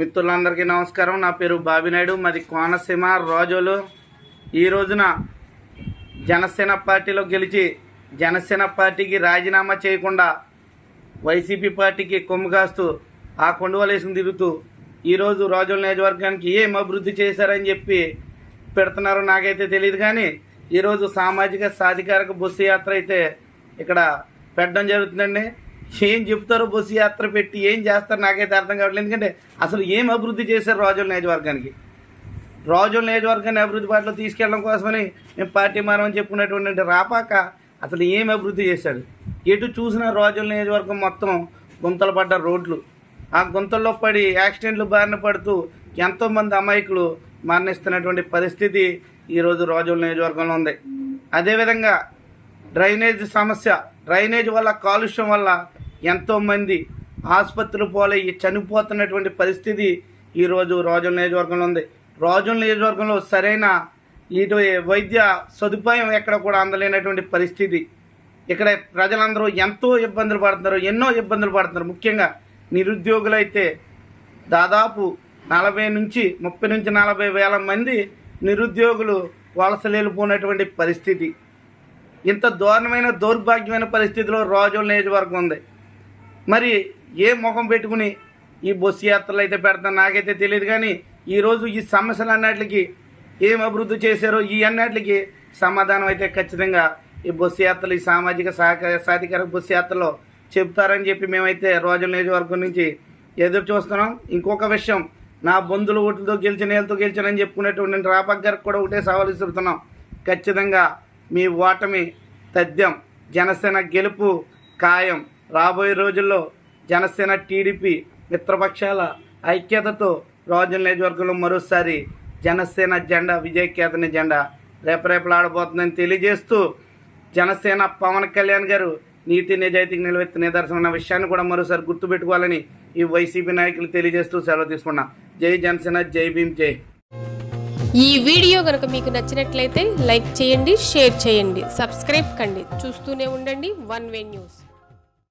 మిత్రులందరికీ నమస్కారం. నా పేరు బాబినాయుడు మాది కోనసీమ రోజులు. ఈ రోజున జనసేన పార్టీలో గెలిచి జనసేన పార్టీకి రాజీనామా చేయకుండా వైసీపీ పార్టీకి కొమ్ము కాస్తు ఆ కొండవలేసిన తిరుగుతూ ఈరోజు రోజుల నియోజకవర్గానికి ఏం అభివృద్ధి చేశారని చెప్పి పెడుతున్నారో నాకైతే తెలియదు కానీ ఈరోజు సామాజిక సాధికారక బస్సు యాత్ర అయితే ఇక్కడ పెట్టడం జరుగుతుందండి. ఏం చెప్తారో బస్సు యాత్ర పెట్టి ఏం చేస్తారో నాకైతే అర్థం కావట్లేదు. ఎందుకంటే అసలు ఏం అభివృద్ధి చేశారు రోజుల నియోజకవర్గానికి? రాజుల నియోజకవర్గాన్ని అభివృద్ధి బాటలో తీసుకెళ్ళడం కోసమని మేము పార్టీ మారమని చెప్పుకున్నటువంటి రాపాక అసలు ఏం అభివృద్ధి చేశాడు? ఎటు చూసినా రాజుల నియోజకవర్గం మొత్తం గుంతలు పడ్డ రోడ్లు. ఆ గుంతల్లో పడి యాక్సిడెంట్లు బారిన పడుతూ ఎంతోమంది అమాయకులు మరణిస్తున్నటువంటి పరిస్థితి ఈరోజు రాజుల నియోజకవర్గంలో ఉంది. అదేవిధంగా డ్రైనేజ్ సమస్య డ్రైనేజ్ వల్ల కాలుష్యం వల్ల ఎంతోమంది ఆసుపత్రులు పోలయ్యి చనిపోతున్నటువంటి పరిస్థితి ఈరోజు రోజుల నియోజకవర్గంలో ఉంది. రోజుల నియోజకవర్గంలో సరైన ఇటు వైద్య సదుపాయం ఎక్కడ కూడా అందలేనటువంటి పరిస్థితి. ఇక్కడ ప్రజలందరూ ఎంతో ఇబ్బందులు పడుతున్నారు ఎన్నో ఇబ్బందులు పడుతున్నారు. ముఖ్యంగా నిరుద్యోగులైతే దాదాపు నలభై నుంచి ముప్పై నుంచి నలభై వేల మంది నిరుద్యోగులు వలసలేలిపోయినటువంటి పరిస్థితి. ఇంత దారుణమైన దౌర్భాగ్యమైన పరిస్థితిలో రోజుల నియోజకవర్గం ఉంది. మరి ఏ ముఖం పెట్టుకుని ఈ బస్సు యాత్రలు అయితే పెడతాను నాకైతే తెలియదు కానీ ఈరోజు ఈ సమస్యలు అన్నట్లకి ఏం అభివృద్ధి చేశారో ఈ అన్నట్లకి సమాధానం అయితే ఖచ్చితంగా ఈ బస్సు యాత్రలు ఈ సామాజిక సహకార సాధికార బస్సు యాత్రలో చెప్తారని చెప్పి మేమైతే రోజుల నియోజకవర్గం నుంచి ఎదురు చూస్తున్నాం. ఇంకొక విషయం నా బంధువులు ఓటుతో గెలిచిన వీళ్ళతో గెలిచానని చెప్పుకునేటువంటి రాపక్ గారికి కూడా ఒకటే సవాలు ఇస్తున్నాం ఖచ్చితంగా మీ ఓటమి తథ్యం జనసేన గెలుపు ఖాయం. రాబోయే రోజుల్లో జనసేన టీడీపీ మిత్రపక్షాల ఐక్యతతో రోజుల నియోజకవర్గంలో మరోసారి జనసేన జెండా విజయకేతని జెండా రేపరేపలాడబోతుందని తెలియజేస్తూ జనసేన పవన్ కళ్యాణ్ గారు నీతి నిజాయితీకి నిలవెత్తి నిదర్శనం విషయాన్ని కూడా మరోసారి గుర్తుపెట్టుకోవాలని ఈ వైసీపీ నాయకులు తెలియజేస్తూ సెలవు తీసుకున్నా. జై జనసేన జై భీమ్ జై. ఈ వీడియో కనుక మీకు నచ్చినట్లయితే లైక్ చేయండి షేర్ చేయండి సబ్స్క్రైబ్ కండి. చూస్తూనే ఉండండి వన్ వే న్యూస్.